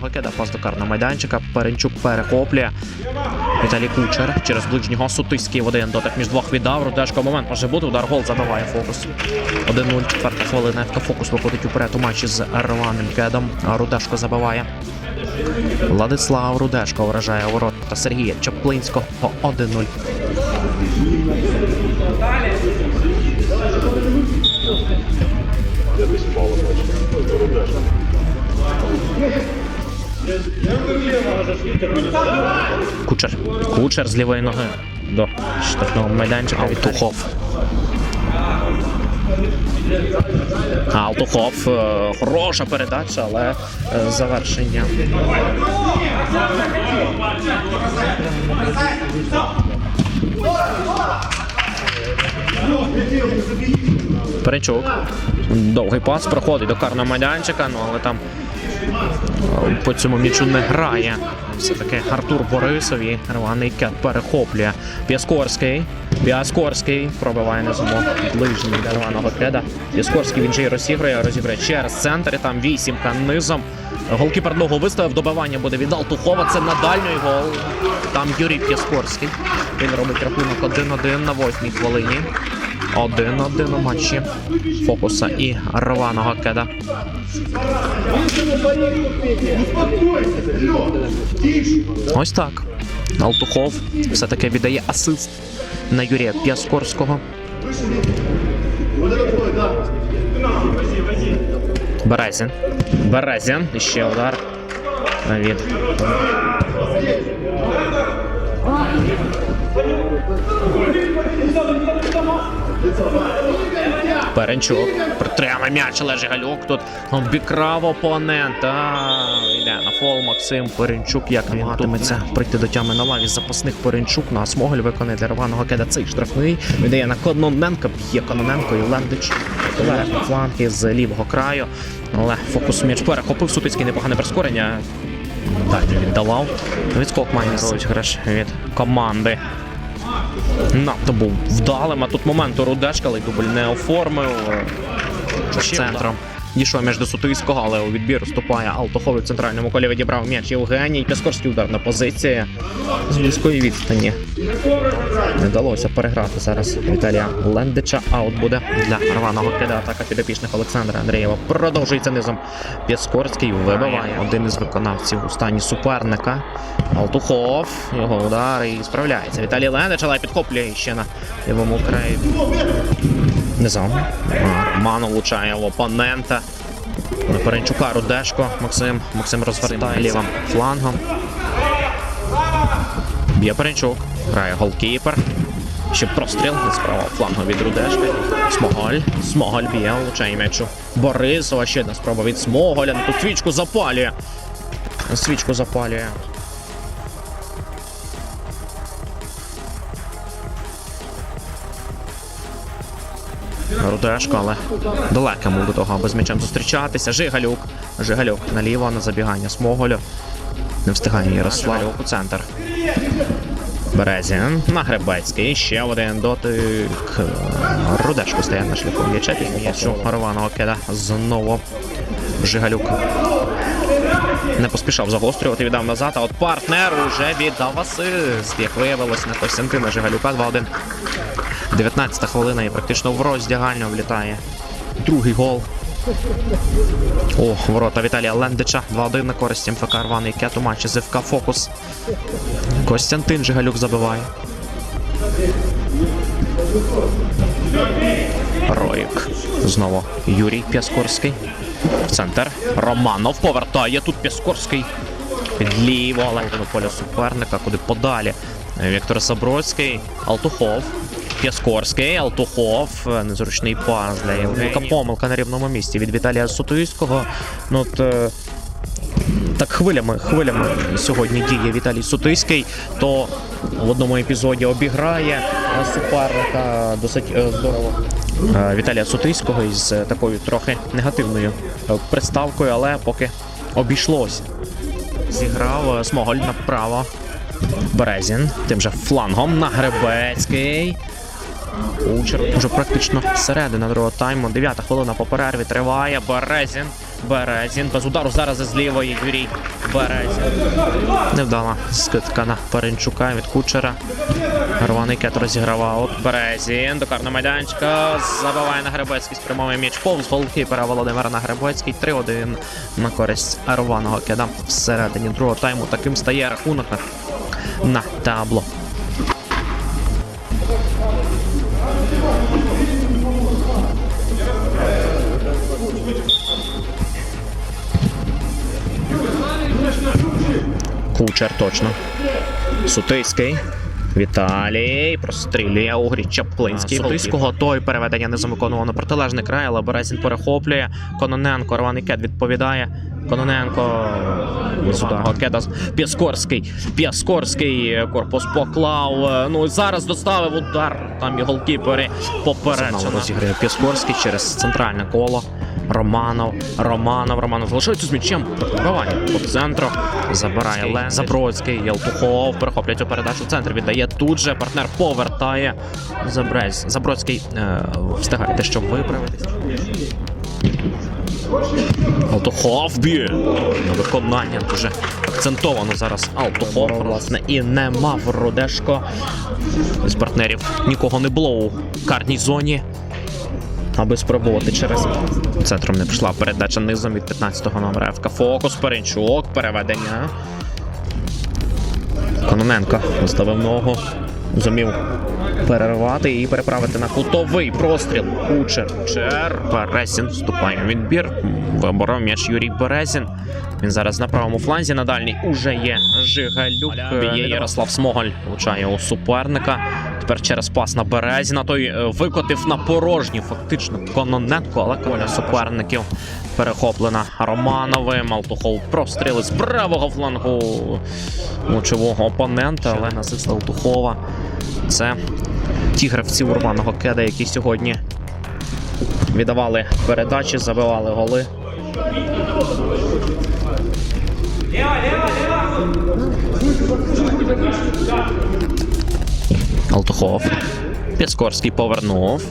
Рваного кида пас до карного майданчика. Перенчук перехоплює. Віталій Кучер через ближнього Сутиський в один дотик між двох віддав. Рудешко момент може бути. Удар гол забиває фокус. 1-0. Четверта хвилина. ФК фокус виходить уперед у матчі з Рваним кедом. Рудешко забиває. Владислав Рудешко вражає ворота Сергія Чаплинського 1-0. Кучер. Кучер з лівої ноги до штрафного майданчика. Алтухов. Алтухов. е, Хороша передача, але е, завершення. Перечук. Довгий пас проходить до карного майданчика, ну але там по цьому м'ячу не грає. Все-таки Артур Борисов і рваний кет перехоплює. Піаскорський. Піаскорський пробиває на замок ближній для рваного кеда. Піаскорський він же й розігрує, розігрує через центр. І там вісімка низом. Голкіпер ногу виставив, добивання буде від Алтухова. Це на дальній гол. Там Юрій Піаскорський. Він робить рахунок 1-1 на восьмій хвилині. 1-1 у матчі фокуса і рваного кеда. Ось так. Алтухов все-таки віддає асист на Юрія П'яскорського. Березін. Березін. Ще удар від. Перенчук. Притримає м'яч Олежі Галюк. Тут обікрав опонента. Йде на фол Максим Перенчук. Як він матиметься прийти до тями на лаві запасних Перенчук. На Смоголь виконує для рваного кеда цей штрафний. Віддає на Кононенка. Б'є Кононенко і Лендич. Верхні фланги з лівого краю. Але фокус м'яч перехопив. Сутицький непогане прискорення. Так, віддавав. Відскок має розіграш від команди. Надто був вдалим, а тут моменту Рудешка, але дубль не оформив. Ще центром. Дійшов між до Сутийського, але у відбір вступає Алтуховий в центральному колі відібрав м'яч Євгеній. Піскорський удар на позиції з близької відстані. Не вдалося переграти зараз Віталія Лендича. А от буде для рваного кида атака підопічних Олександра Андрієва. Продовжується низом. Піскорський вибиває один із виконавців у стані суперника. Алтухов. Його удар і справляється. Віталій Лендич, але підхоплює ще на лівому краї. Низом. Роман влучає в опонента. Перенчука Рудешко. Максим. Максим розвертає лівим флангом. Б'є Перенчук. Грає голкіпер. Ще простріл з правого флангу від Рудешки. Смоголь. Смоголь б'є, влучає м'ячу. Борисова. Ще одна спроба від Смоголя. Тут свічку запалює. Свічку запалює. Рудешко, але далеко був до того, аби з м'ячем зустрічатися. Жигалюк. Жигалюк наліво на забігання Смоголю. Не встигає Ярослав у центр. Березін на Гребецький. Ще один дотик. Рудешко стає на шляху м'яча м'ячу Рваного кида. Знову Жигалюк. Не поспішав загострювати, віддав назад, а от партнер уже віддав асист. Як виявилось на Костянтина Жигалюка 2-1. 19 хвилина і практично в роздягальню влітає. Другий гол. О, ворота Віталія Лендича. 2-1 на користь МФК Рваний Кет у матчі з ФК Фокус. Костянтин Жигалюк забиває. Роїк. Знову Юрій Пяскорський. В центр. Романов повертає. Тут Пяскорський. Підліво, але до поля суперника, куди подалі. Віктор Забродський. Алтухов. Пяскорський, Алтухов, незручний пас для Євгенія. Помилка на рівному місці від Віталія Сутуївського. Ну, от, е, так хвилями, хвилями сьогодні діє Віталій Сутиський, то в одному епізоді обіграє е, суперника досить е, здорово. Е, Віталія Сутиського із е, такою трохи негативною е, приставкою, але поки обійшлося. Зіграв е, Смоголь направо. Березін тим же флангом на Гребецький. Кучер уже практично середина другого тайму. Дев'ята хвилина по перерві триває. Березін Березін. Без удару зараз із лівої Юрій Березін. Невдала скидка на Паренчука від кучера. Рваний кет розігравав. Березін до карного майданчика. Забиває на Гребецький спрямовує м'яч повз голкіпера Володимира Нагребецький. 3-1 на користь рваного кеда всередині другого тайму. Таким стає рахунок на, на табло. Кучер точно. Сутиський. Віталій прострілює у грі Чаплинський. Сутиського той переведення не замиконував на протилежний край, але Березін перехоплює. Кононенко, рваний кет відповідає. Кононенко з удару кеда. Піскорський. Піскорський корпус поклав. Ну зараз доставив удар. Там і голкіпери попереджено. Розіграє Піскорський через центральне коло. Романов, Романов, Романов залишається з м'ячем. Пробивання по центру. Забирає Лен. Забродський, Ялтухов. Перехоплює цю передачу в центр. Віддає тут же. Партнер повертає. Забрез. Забродський е, встигає те, щоб виправитись. Алтухов б'є на виконання дуже акцентовано зараз. Алтухов, власне, і не мав Рудешко. З партнерів нікого не було у карній зоні. Аби спробувати через центром не пішла передача низом від 15-го номера ФК Фокус, Перенчук, переведення. Кононенко виставив ногу, зумів перервати і переправити на кутовий простріл. Кучер. Кучер. Березін вступає в відбір. Виборов м'яч Юрій Березін. Він зараз на правому фланзі. На дальній уже є Жигалюк. Є Ярослав Смоголь влучає у суперника. Тепер через пас на Березіна. Той е, викотив на порожній, фактично Кононенко, але коля суперників перехоплена Романовим. Алтухов простріли з правого флангу лучового опонента, але насист Алтухова. Це ті гравці урваного кеда, які сьогодні віддавали передачі, забивали голи. Алтухов. Піскорський повернув.